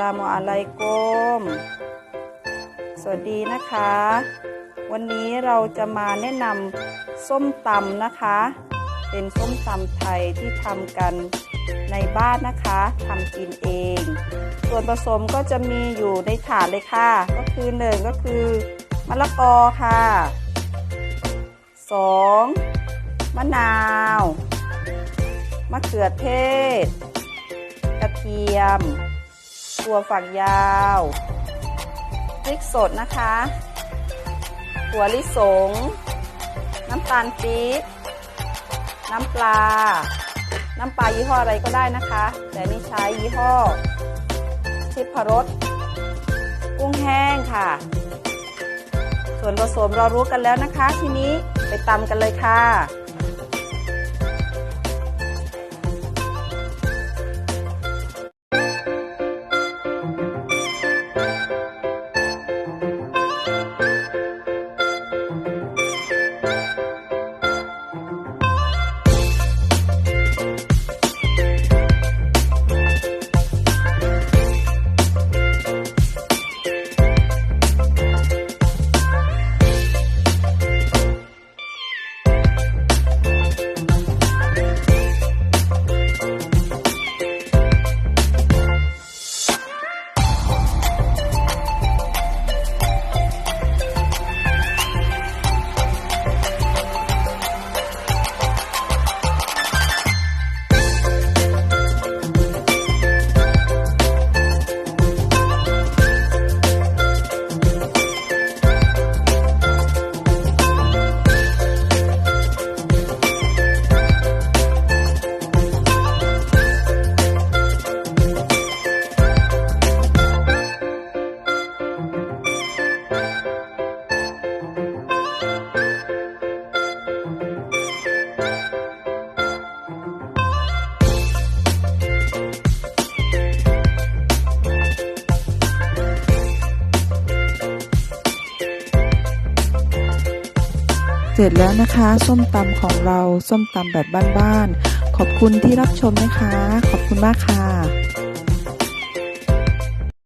ลามอะไรกมสวัสดีนะคะ วันนี้เราจะมาแนะนำส้มตำนะคะ เป็นส้มตำไทยที่ทำกันในบ้านนะคะทำกินเอง ส่วนผสมก็จะมีอยู่ในถาดเลยค่ะ ก็คือหนึ่งก็คือมะละกอค่ะสองมะนาวมะเขือเทศ กระเทียม ถั่วฝักยาวพริกสดนะคะถั่วลิสง น้ำตาลปี๊บน้ำปลา น้ำปลายี่ห้ออะไรก็ได้นะคะ แต่นี่ใช้ยี่ห้อ ชิพรสกุ้งแห้งค่ะ ส่วนผสมเรารู้กันแล้วนะคะ ทีนี้ไปตำกันเลยค่ะ เสร็จแล้วนะคะ ส้มตำของเราส้มตำแบบบ้านๆขอบคุณที่รับชมนะคะ ขอบคุณมากค่ะ